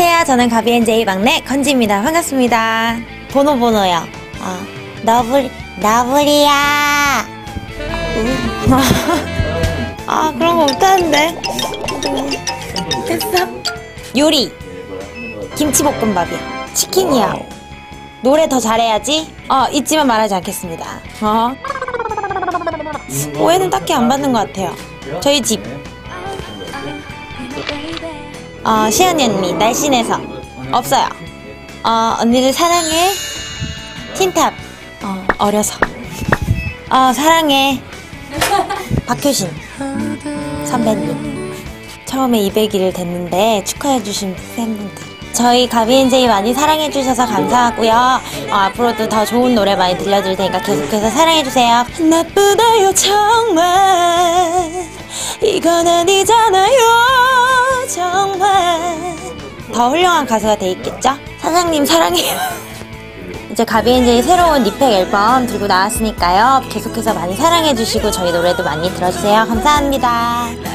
안녕하세요. 저는 가비앤제이 막내 건지입니다. 반갑습니다. 번호 번호요. 아, 너블, 너블이야. 우. 아, 그런 거 못하는데. 됐어. 요리. 김치볶음밥이요. 치킨이요. 노래 더 잘해야지. 어, 잊지만 말하지 않겠습니다. 어. 오해는 딱히 안 받는 것 같아요. 저희 집. 어, 시연이 언니, 날씬해서. 없어요. 어, 언니를 사랑해. 틴탑. 어, 어려서. 어, 사랑해. 박효신. 선배님. 처음에 200일을 됐는데 축하해주신 팬분들. 저희 가비앤제이 많이 사랑해주셔서 감사하고요. 어, 앞으로도 더 좋은 노래 많이 들려드릴 테니까 계속해서 사랑해주세요. 나쁘다요, 정말. 이건 아니잖아요, 정말. 더 훌륭한 가수가 돼 있겠죠? 사장님 사랑해요. 이제 가비앤제이 새로운 리팩 앨범 들고 나왔으니까요. 계속해서 많이 사랑해주시고 저희 노래도 많이 들어주세요. 감사합니다.